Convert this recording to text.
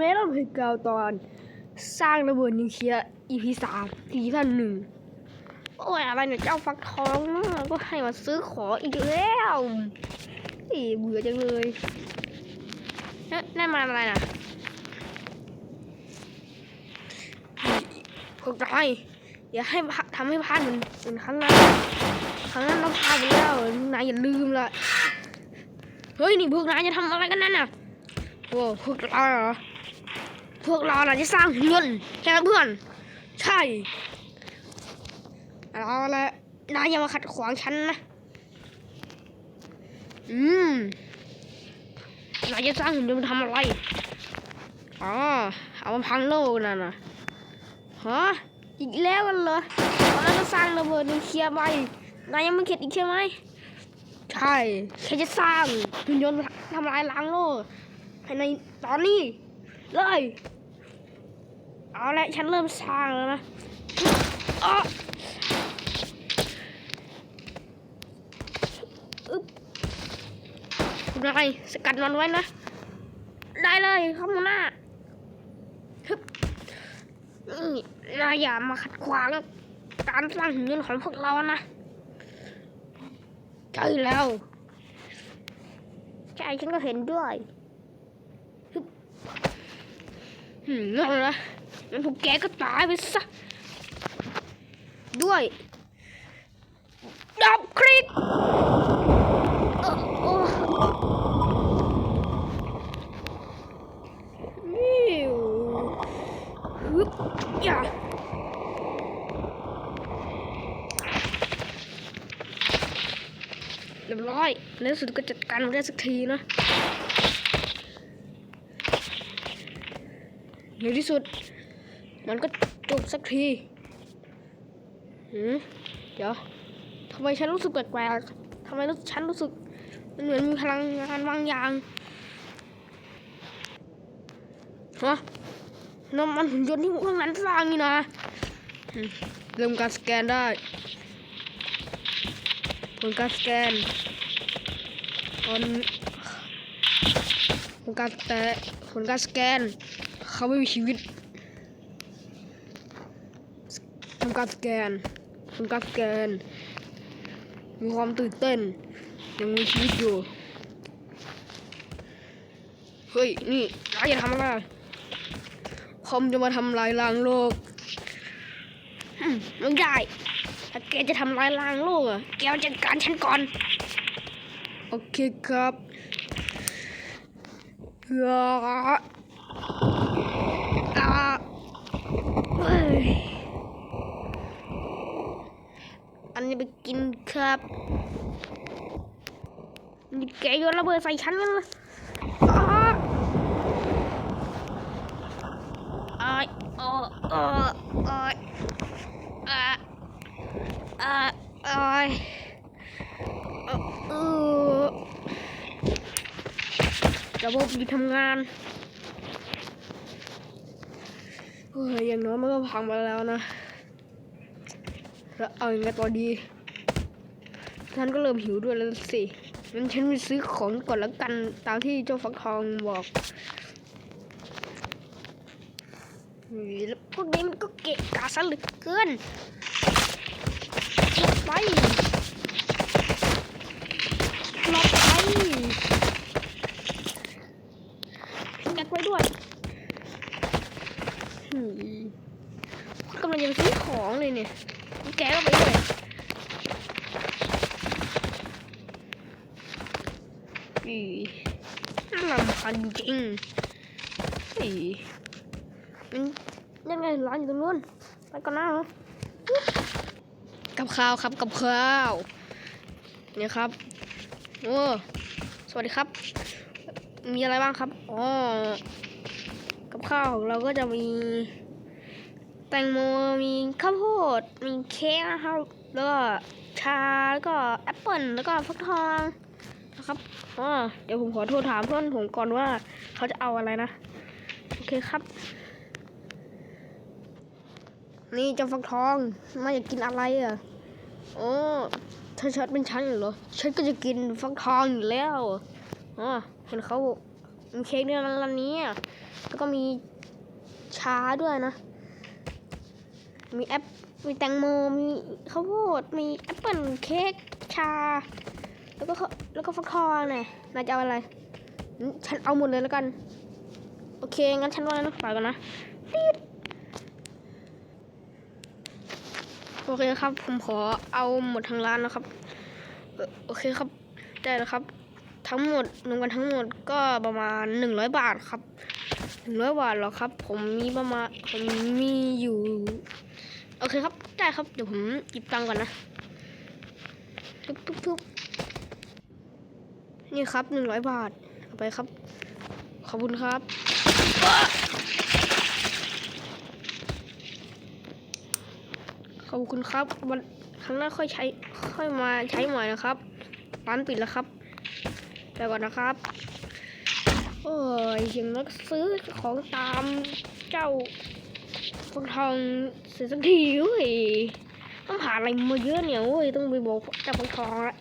เมลอนเพกาวตอน สร้างระเบิดนิวเคลียร์ EP สามซีซั่นหนึ่งโอ้ยอะไรเนี่ยเจ้าฟักทองนะก็ให้มาซื้อของอีกแล้วอีเบื่อจังเลยเอ๊ะนั่นมาอะไรนะพวกนายอย่าให้ทำให้พลาดเหมือนเหมือนครั้งนั้นครั้งนั้นเราพลาดไปแล้วนายอย่าลืมละเฮ้ยนี่พวกนายจะทำอะไรกันนั่นน่ะโอ้พวกเราเหรอ พวกเราน่ะจะสร้างหุ่นยนต์ใช่ไหมเพื่อน ใช่เอาละนายอย่ามาขัดขวางฉันนะ อืมนายจะสร้างหุ่นยนต์ทำอะไร อ๋อ เอามาพังโลกนั่นนะฮะ อีกแล้วกันเหรอตอนนั้นก็สร้างระเบิดนิวเคลียร์ไปนายยังไม่เข็ดอีกใช่ไหม ใช่แค่จะสร้างหุ่นยนต์ทำลายล้างโลกภายในตอนนี้ เลย เอาละฉันเริ่มสร้างแล้วนะอึ๊บนายสกัดมันไว้นะ ได้เลยครับหัวหน้าฮึบนี่นายอย่ามาขัดขวางการสร้างหุ่นของพวกเรานะใช่แล้ว ใช่ฉันก็เห็นด้วย หืม นั่นละงั้นพวกแกก็ตายไปซะ ด้วยดับคลิกเอ่อโอ้วิวฮึบอย่าเรียบร้อยในที่สุดก็จัดการมันได้สักทีนะ ในที่สุด มันก็จบสักทีหืมเดี๋ยวทำไมฉันรู้สึกแปลกๆทำไมฉันรู้สึก มันเหมือนมีพลังงานบางอย่างฮะน้ำมันหุ่นยนต์ที่พวกนั้นสร้างนี่นะเริ่มการสแกนได้ ผลการสแกนผลผ ลการแต่ผลการสแกน เขาไม่มีชีวิตทำการสแกนทำการสแกน มีความตื่นเต้น ยังมีชีวิตอยู่ เฮ้ย นี่นายอย่าทำอะไรคอมจะมาทำลายล้างโลกอืมไม่ได้ถ้าแกจะทำลายล้างโลกอะแกมาจัดการฉันก่อน โอเคครับเฮ้ย อันนี้ไปกินครับนี่แกโยนระเบิดใส่ฉันกันเลยอ้าอ้ายเออเออเอยอ่าอ่าอยเออเออ ระบบหยุดทำงานเฮ้ยอย่างน้อยมันก็พังไปแล้วนะ แล้วเอาอยัางไงต่อดีฉันก็เริ่มหิวด้วยแล้วสิงั้นฉันไปซื้อของก่อนแล้วกันตามที่เจ้าฟักทองบอกแล้วพวกนี้มันก็เกะกะซะเหลือเกินหลบไปหลบไปแกะไว้ด้วย หืม ยังจะไปซื้อของเลยเนี่ยแกก็ไปด้วยอีน่ารำคาญจริงอีมันยังไงร้านอยู่ตรงนู้นไปก่อนนะกับข้าวครับกับข้าวเนี่ยครับโอ้สวัสดีครับ มีอะไรบ้างครับอ๋อกับข้าวของเราก็จะมี แตงโมมีข้าวโพดมีเค้กนะครับแล้วก็ชาแล้วก็แอปเปิลแล้วก็ฟักทองนะครับอ๋อเดี๋ยวผมขอโทรถามเพื่อนผมก่อนว่าเขาจะเอาอะไรนะโอเคครับ นี่จ้าฟักทองมาอยากกินอะไรอะโอ้ถ้าฉันเป็นฉันเหรอฉันก็จะกินฟักทองอยู่แล้วอ๋อเห็นเขามีเค้กด้วยนะร้านนี้อะแล้วก็มีชาด้วยนะ มีแอปมีแตงโมมีข้าวโพดมีแอปเปิลเค้กชา แล้วก็แล้วก็ฟักทองเนี่ยนายจะเอาอะไร ฉันเอาหมดเลยแล้วกัน โอเค งั้นฉันว่านะไปก่อนนะโอเคครับ ผมขอเอาหมดทั้งร้านนะครับ โอเคครับ ได้แล้วครับ ทั้งหมดรวมกันทั้งหมดก็ประมาณหนึ่งร้อยบาทครับหนึ่งร้อยบาทหรอครับ ผมมีประมาณผมมีอยู่ โอเคครับ ได้ครับ เดี๋ยวผมหยิบตังก่อนนะทุบทุบทุบนี่ครับหนึ่งร้อยบาท เอาไปครับ ขอบคุณครับ ขอบคุณครับ วันครั้งหน้าค่อยใช้ ค่อยมาใช้ใหม่นะครับร้านปิดแล้วครับไปก่อนนะครับ โอ้ยยังนักซื้อของตามเจ้า ฟังทองเสียสักทีเว้ยต้องผ่านอะไรมาเยอะเนี่ยเว้ยต้องไปบอกเจ้าฟังทองละ